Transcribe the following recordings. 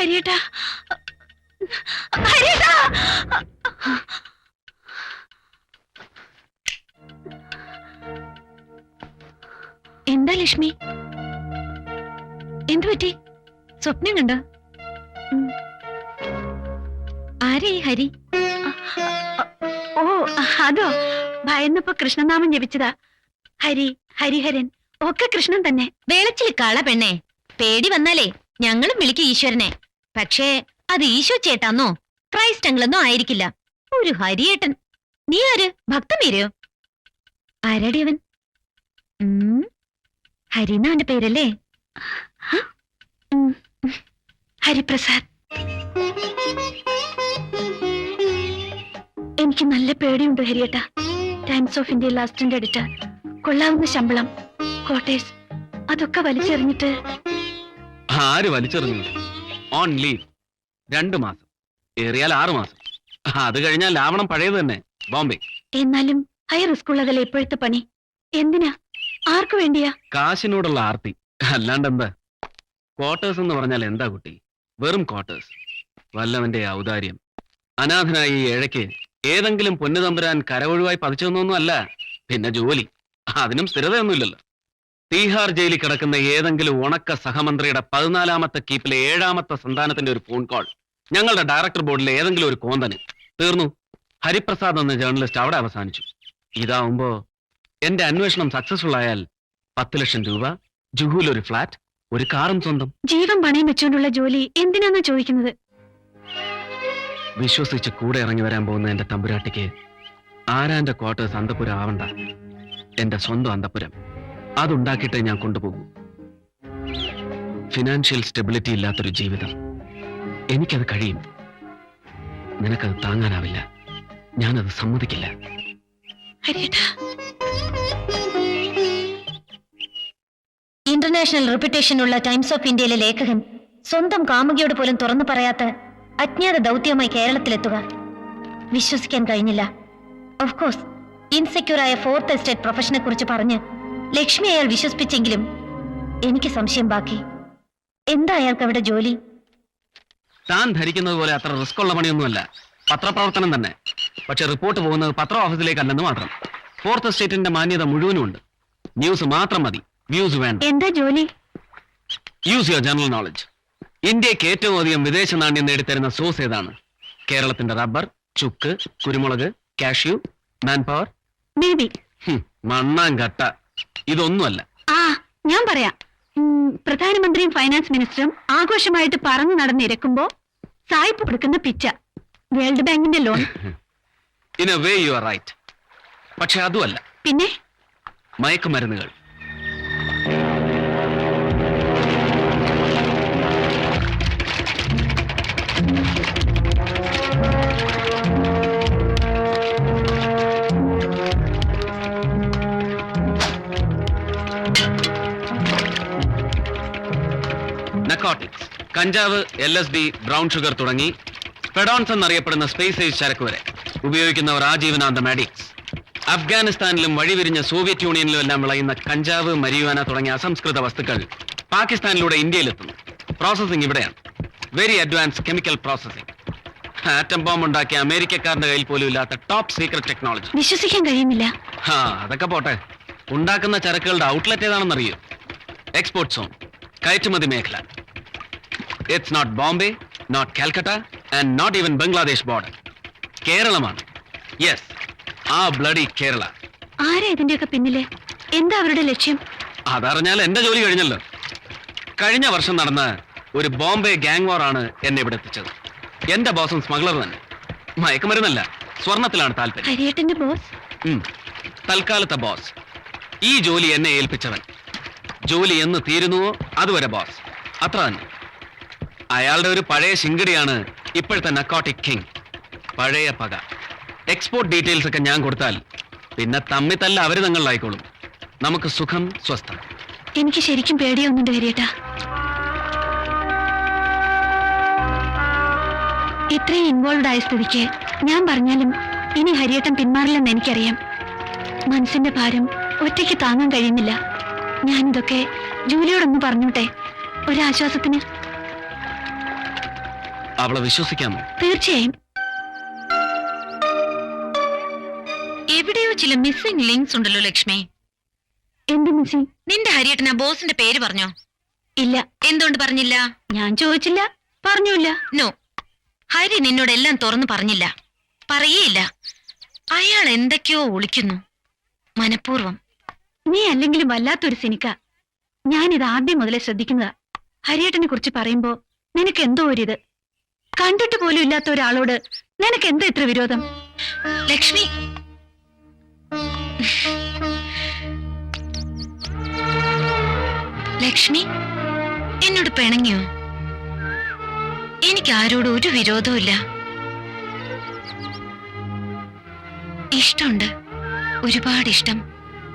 ഹരിയേട്ടാ. ഹരിയേട്ടാ. എന്താ ലക്ഷ്മി? എന്തു പറ്റി? സ്വപ്നം കണ്ടോ? ആരേ ഹരി? ഓ അതോ. ഭയന്നപ്പോ കൃഷ്ണനാമം ജപിച്ചതാ. ഹരി ഹരിഹരൻ ഒക്കെ കൃഷ്ണൻ തന്നെ. വേളച്ചിൽ കാള പെണ്ണേ. പേടി വന്നാലേ ഞങ്ങളും വിളിക്കും ഈശ്വരനെ. പക്ഷേ അത് ഈശോ ചേട്ടാന്നോ? ക്രൈസ്റ്റ് ആയിരിക്കില്ല. ഒരു ഹരിയേട്ടൻ. നീ ആര്? ഭക്തമീരയോ ആരാടി അവൻ ഹരിന്നാന്റെ പേരല്ലേ? ഹരിപ്രസാദ്. എനിക്ക് നല്ല പേടിയുണ്ട് ഹരിയേട്ട. ടൈംസ് ഓഫ് ഇന്ത്യ ലാസ്റ്റിന്റെ എഡിറ്റർ കൊള്ളാവുന്ന ശമ്പളം കോട്ടേഴ്സ് അതൊക്കെ വലിച്ചെറിഞ്ഞിട്ട്. ആര് വലിച്ചെറിഞ്ഞു ഓൺ ലീവ് രണ്ടു മാസം. ഏറിയാൽ ആറു മാസം. അത് കഴിഞ്ഞാൽ ലാവണം പഴയത് തന്നെ. ബോംബെ. എന്നാലും ഹൈ റിസ്ക് ഉള്ളതല്ലേ ഇപ്പോഴത്തെ പണി? എന്തിനാ? ആർക്കു വേണ്ടിയാ? കാശിനോടുള്ള ആർത്തി. അല്ലാണ്ട് എന്താ? ക്വാർട്ടേഴ്സ് എന്ന് പറഞ്ഞാൽ എന്താ കുട്ടി? വെറും ക്വാർട്ടേഴ്സ് വല്ലവന്റെ ഔദാര്യം. അനാഥനായി ഈ ഏഴയ്ക്ക് ഏതെങ്കിലും പൊന്നുതമ്പുരാൻ കരവൊഴിവായി പതിച്ചൊന്നൊന്നും അല്ല. പിന്നെ ജോലി. അതിനും സ്ഥിരതയൊന്നുമില്ലല്ലോ. തീഹാർ ജയിലിൽ കിടക്കുന്ന ഏതെങ്കിലും ഉണക്ക സഹമന്ത്രിയുടെ പതിനാലാമത്തെ കീപ്പിലെ ഏഴാമത്തെ സന്താനത്തിന്റെ ഒരു ഫോൺ കോൾ ഞങ്ങളുടെ ഡയറക്ടർ ബോർഡിലെ ഏതെങ്കിലും ഒരു കോന്തന്. തീർന്നു. ഹരിപ്രസാദ് എന്ന ജേർണലിസ്റ്റ് അവിടെ അവസാനിച്ചു. ഇതാവുമ്പോ എന്റെ അന്വേഷണം സക്സസ്ഫുൾ ആയാൽ പത്ത് ലക്ഷം രൂപ ജുഹുവിൽ ഒരു ഫ്ലാറ്റ് ഒരു കാറും സ്വന്തം. ജീവൻ പണയം വെച്ചുകൊണ്ടുള്ള ജോലി എന്തിനാന്നാ ചോദിക്കുന്നത്? വിശ്വസിച്ച് കൂടെ ഇറങ്ങി വരാൻ പോകുന്ന എന്റെ തമ്പുരാട്ടിക്ക് ആരാന്റെ ക്വാർട്ടേഴ്സ് അന്തപുരം ആവണ്ട? എന്റെ സ്വന്തം അന്തപുരം. അതുണ്ടാക്കിയിട്ടേ ഞാൻ കൊണ്ടുപോകൂ. ഫിനാൻഷ്യൽ സ്റ്റെബിലിറ്റി ഇല്ലാത്തൊരു ജീവിതം. എനിക്കത് കഴിയും. നിനക്കത് താങ്ങാനാവില്ല. ഞാനത് സമ്മതിക്കില്ല. ഇന്റർനാഷണൽ ഇന്റർനാഷണൽ റെപ്യൂട്ടേഷനുള്ള ടൈംസ് ഓഫ് ഇന്ത്യയിലെ ലേഖകൻ സ്വന്തം കാമുകിയോട് പോലും തുറന്നു പറയാത്ത അജ്ഞാത ദൗത്യവുമായി കേരളത്തിലെത്തുക വിശ്വസിക്കാൻ കഴിഞ്ഞില്ല. ഓഫ് കോഴ്സ് ഇൻസെക്യൂർ ആയ ഫോർത്ത് എസ്റ്റേറ്റ് പ്രൊഫഷനെ കുറിച്ച് പറഞ്ഞ് ലക്ഷ്മി അയാൾ വിശ്വസിപ്പിച്ചെങ്കിലും എനിക്ക് സംശയം ബാക്കി. എന്താ അയാൾക്ക് അവിടെ ജോലി? താൻ ധരിക്കുന്നത് പോലെ അത്ര റിസ്ക് ഉള്ള പണിയൊന്നുമല്ല. പത്രപ്രവർത്തനം തന്നെ. പക്ഷെ റിപ്പോർട്ട് പോകുന്നത് പത്ര ഓഫീസിലേക്കല്ലെന്ന് മാത്രം. ഫോർത്ത് സ്റ്റേറ്റിന്റെ മാന്യത മുഴുവനും ഉണ്ട് ന്യൂസ് മാത്രം മതി. വ്യൂസ് വേണ്ട. എന്താ ജോലി? യൂസ് യുവർ ജനറൽ നോളജ് ഇന്ത്യയ്ക്ക് ഏറ്റവും അധികം വിദേശ നാണ്യം നേടിത്തരുന്ന സോഴ്സ് ഏതാണ്? കേരളത്തിന്റെ റബ്ബർ ചുക്ക് കുരുമുളക് കാഷ്യൂ മാൻ പവർ മണ്ണാൻ മണ്ണാങ്കട്ട. ഇതൊന്നുമല്ല. ആ ഞാൻ പറയാം. ഉം, പ്രധാനമന്ത്രിയും ഫൈനാൻസ് മിനിസ്റ്ററും ആഘോഷമായിട്ട് പറഞ്ഞു നടന്നിരക്കുമ്പോ സായിപ്പ് കൊടുക്കുന്ന പിച്ച. വേൾഡ് ബാങ്കിന്റെ loan. In a way you are right പക്ഷെ അതുമല്ല. പിന്നെ? മയക്കുമരുന്നുകൾ. കഞ്ചാവ് L S D brown sugar തുടങ്ങി പെഡോൺസ് എന്നറിയപ്പെടുന്ന സ്പേസ് ഏജ് ചരക്ക് വരെ ഉപയോഗിക്കുന്നവർ ആജീവനാന്തം അഡിക്ട്സ് അഫ്ഗാനിസ്ഥാനിലും വഴിവിരിഞ്ഞ സോവിയറ്റ് യൂണിയനിലും എല്ലാം വിളയുന്ന കഞ്ചാവ് മരിയുവാന തുടങ്ങിയ അസംസ്കൃത വസ്തുക്കൾ പാകിസ്ഥാനിലൂടെ ഇന്ത്യയിലെത്തുന്നു. പ്രോസസ്സിംഗ് ഇവിടെയാണ്. Very advance chemical processing atom bomb ഉണ്ടാക്കിയ അമേരിക്കക്കാരന്റെ കയ്യിൽ പോലും ഇല്ലാത്ത ടോപ്പ് സീക്രട്ട് ടെക്നോളജി വിശ്വസിക്കാൻ കഴിയുന്നില്ല. ആ അതൊക്കെ പോട്ടെ. ഉണ്ടാക്കുന്ന ചരക്കുകളുടെ ഔട്ട്ലെറ്റ് ഏതാണെന്നറിയോ? എക്സ്പോർട്ട് സോൺ കയറ്റുമതി മേഖല. It's not Bombay not Calcutta and not even Bangladesh border കേരളമാണ് യെസ് ആ ബ്ലഡി കേരള ആരാ ഇതിന്റെയൊക്കെ പിന്നിലെ? എന്താ അവരുടെ ലക്ഷ്യം? അതറിഞ്ഞാൽ എന്റെ ജോലി കഴിഞ്ഞല്ലോ. കഴിഞ്ഞ വർഷം നടന്ന ഒരു ബോംബെ ഗാങ് വാർ ആണ് എന്നെ ഇവിടെ എത്തിച്ചത്. എന്റെ ബോസും സ്മഗ്ലർ തന്നെ. മയക്കുമരുന്നല്ല സ്വർണത്തിലാണ് താല്പര്യം. ഹരിയേട്ടന്റെ ബോസ് ഉം. തൽക്കാലത്തെ ബോസ് ഈ ജോലി എന്നെ ഏൽപ്പിച്ചവൻ. ജോലി എന്ന് തീരുന്നുവോ അതുവരെ ബോസ് അത്ര തന്നെ. അയാളുടെ ഒരു പഴയ ശിങ്കടിയാണ് ഇപ്പോഴത്തെ നക്കോട്ടിക് കിങ് പഴയ പക. എക്സ്പോർട്ട് ഡീറ്റെയിൽസ് ഒക്കെ ഞാൻ കൊടുത്താൽ പിന്നെ തമ്മിൽ തല്ല അവർ തങ്ങളിലായിക്കോളും. നമുക്ക് സുഖം സ്വസ്ഥം. എനിക്ക് ശരിക്കും പേടിയാവുന്നുണ്ട് ഹരിയേട്ടാ ഇത്രയും ഇൻവോൾവ് ആയ സ്ഥിതിക്ക് ഞാൻ പറഞ്ഞാലും ഇനി ഹരിയേട്ടൻ പിന്മാറില്ലെന്ന് എനിക്കറിയാം. മനസ്സിന്റെ ഭാരം ഒറ്റയ്ക്ക് താങ്ങാൻ കഴിയുന്നില്ല. ഞാനിതൊക്കെ ജൂലിയോടൊന്ന് പറഞ്ഞോട്ടെ? ഒരാശ്വാസത്തിന് അവളെ വിശ്വസിക്കാമോ? തീർച്ചയായും. എവിടെയോ ചില മിസ്സിംഗ് ലിങ്ക്സ് ഉണ്ടല്ലോ ലക്ഷ്മി. എന്ത് മിസ്സി നിന്റെ ഹരിയേട്ടൻ ആ ബോസിന്റെ പേര് പറഞ്ഞോ? ഇല്ല. എന്തുകൊണ്ട് പറഞ്ഞില്ല? ഞാൻ ചോദിച്ചില്ല. പറഞ്ഞില്ല നോ. ഹരി നിന്നോട് എല്ലാം തുറന്നു പറഞ്ഞില്ല. പറയേയില്ല. അയാൾ എന്തൊക്കെയോ ഒളിക്കുന്നു മനഃപൂർവം നീ അല്ലെങ്കിലും വല്ലാത്തൊരു സിനിക്ക. ഞാനിത് ആദ്യം മുതലേ ശ്രദ്ധിക്കുന്നതാ. ഹരിയേട്ടനെ കുറിച്ച് പറയുമ്പോ നിനക്ക് എന്തോ ഒരിത്. കണ്ടിട്ട് പോലും ഇല്ലാത്ത ഒരാളോട് നിനക്ക് എന്താ ഇത്ര വിരോധം? ലക്ഷ്മി. ലക്ഷ്മി എന്നോട് പിണങ്ങിയോ? എനിക്ക് ആരോടും ഒരു വിരോധവും ഇല്ല. ഇഷ്ടമുണ്ട്. ഒരുപാട് ഇഷ്ടം.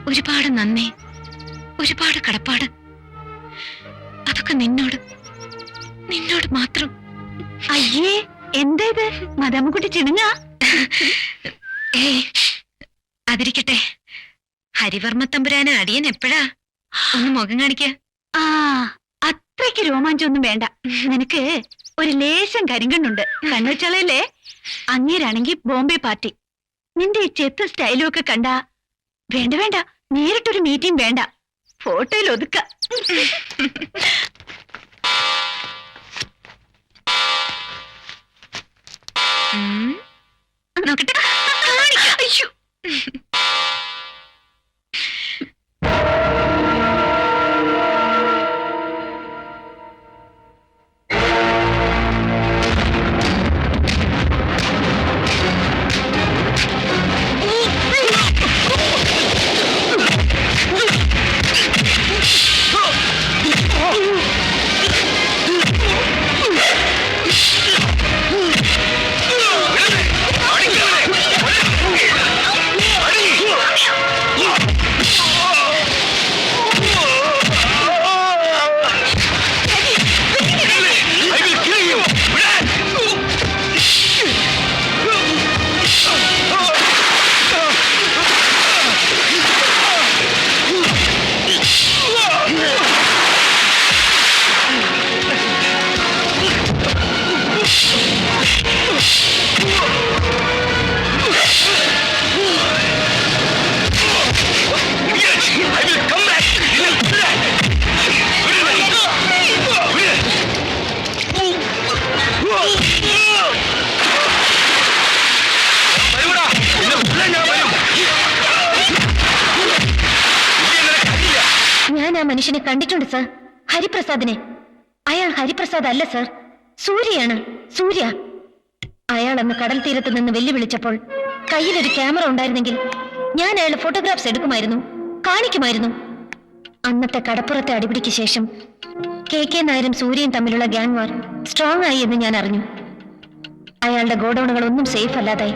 ഒരുപാട് നന്ദി. ഒരുപാട് കടപ്പാട്. അതൊക്കെ നിന്നോട് നിന്നോട് മാത്രം. അയ്യേ എന്താ ഇത്? മദാമ്മക്കുട്ടി ചിണുങ്ങ? അതിരിക്കട്ടെ. ഹരിവർമ്മ തമ്പുരാന് അടിയൻ എപ്പോഴാ? ഒന്ന് മുഖം കാണിക്ക. ആ അത്രയ്ക്ക് രോമാഞ്ചൊന്നും വേണ്ട. നിനക്ക് ഒരു ലേശം കരിങ്കണ്ണുണ്ട്. കണ്ണുവച്ചാളല്ലേ അങ്ങേരാണെങ്കി ബോംബെ പാർട്ടി. നിന്റെ ഈ ചെത്ത് സ്റ്റൈലും ഒക്കെ കണ്ട വേണ്ട വേണ്ട. നേരിട്ടൊരു മീറ്റിംഗ് വേണ്ട. ഫോട്ടോയിൽ ഒതുക്ക. കാണിക്കാം. മനുഷ്യനെ കണ്ടിട്ടുണ്ട് സർ. ഹരിപ്രസാദിനെ. അയാൾ ഹരിപ്രസാദ് അല്ല സർ. സൂര്യയാണ്. സൂര്യ. അയാൾ അന്ന് കടൽ തീരത്ത് നിന്ന് വെല്ലുവിളിച്ചപ്പോൾ കയ്യിലൊരു ക്യാമറ ഉണ്ടായിരുന്നെങ്കിൽ ഞാൻ അയാളുടെ ഫോട്ടോഗ്രാഫ്സ് എടുക്കുമായിരുന്നു കാണിക്കുമായിരുന്നു. അന്നത്തെ കടപ്പുറത്തെ അടിപിടിക്ക് ശേഷം കെ കെ നായരും സൂര്യയും തമ്മിലുള്ള ഗ്യാങ് വാർ സ്ട്രോങ് ആയി എന്ന് ഞാൻ അറിഞ്ഞു. അയാളുടെ ഗോഡൌണുകൾ ഒന്നും സേഫ് അല്ലാതായി.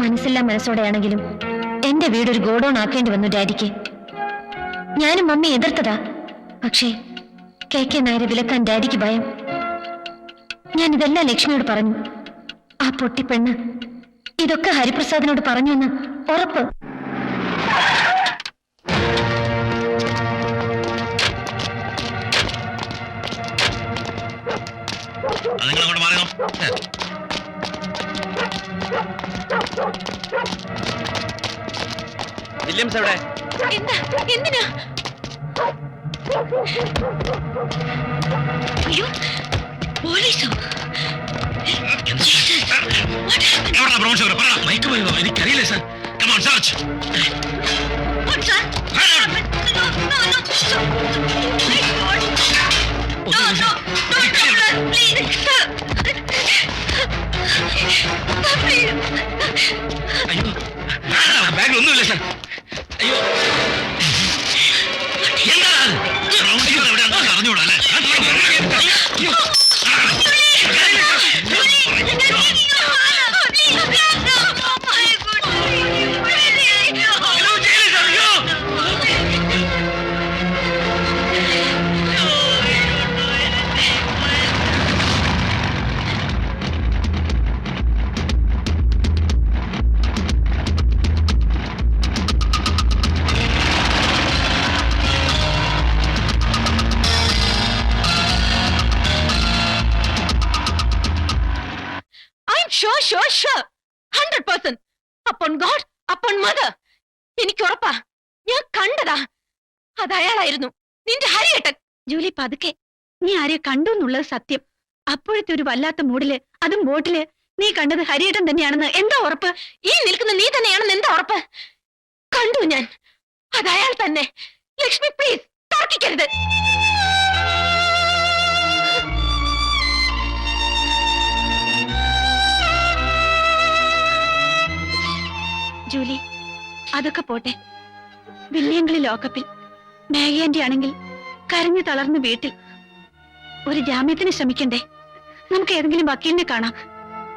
മനസ്സില്ലാ മനസ്സോടെയാണെങ്കിലും എന്റെ വീടൊരു ഗോഡൌൺ ആക്കേണ്ടി വന്നു ഡാഡിക്ക്. ഞാനും മമ്മി എതിർത്തതാ. പക്ഷേ കെ കെ നായരെ വിലക്കാൻ ഡാഡിക്ക് ഭയം. ഞാൻ ഇതെല്ലാം ലക്ഷ്മിയോട് പറഞ്ഞു. ആ പൊട്ടിപ്പെണ്ണ്. ഇതൊക്കെ ഹരിപ്രസാദിനോട് പറഞ്ഞു എന്ന് ഉറപ്പ് വില്യംസ് എവിടെ? എന്താ? എന്തിനാ? അയ്യോ പോലീസോ? എവിടെ പ്രൊമോഷൻ പറ. മൈക്ക് പോയോ എനിക്കറിയില്ല സാർ. Come on search. അയ്യോ. ബാഗിൽ ഒന്നുമില്ല സാർ അയ്യോ എന്താ sure sure sure hundred percent upon God upon mother എനിക്ക് ഉറപ്പാ ഞാൻ കണ്ടതാ. അത് അയാളായിരുന്നു. നിന്റെ ഹരിയേട്ടൻ. ജൂലി പതുക്കെ. നീ ആരെയോ കണ്ടു എന്നുള്ളത് സത്യം. അപ്പോഴത്തെ ഒരു വല്ലാത്ത മൂടിൽ അതും ബോട്ടിൽ നീ കണ്ടത് ഹരിയേട്ടൻ തന്നെയാണെന്ന് എന്താ ഉറപ്പ്? ഈ നിൽക്കുന്ന നീ തന്നെയാണെന്ന് എന്താ ഉറപ്പ്? കണ്ടു ഞാൻ. അത് അയാൾ തന്നെ. ലക്ഷ്മി പ്ലീസ് തർക്കിക്കരുത്. ജൂലി അതൊക്കെ പോട്ടെ. വില്യങ്ങളി ലോക്കപ്പിൽ മാഗി ആണെങ്കിൽ കരഞ്ഞു തളർന്ന് വീട്ടിൽ ഒരു ജാമ്യത്തിന് ശ്രമിക്കണ്ടേ? നമുക്ക് ഏതെങ്കിലും വക്കീലിനെ കാണാം.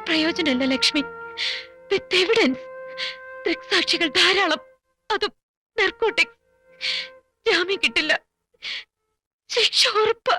പ്രയോജനമല്ല ലക്ഷ്മി. വിത്ത് എവിഡൻസ് ദൃക്സാക്ഷികൾ ധാരാളം. അതും നർക്കോട്ടിക്സ് ജാമ്യം കിട്ടില്ല. ശിക്ഷ ഉറപ്പ്.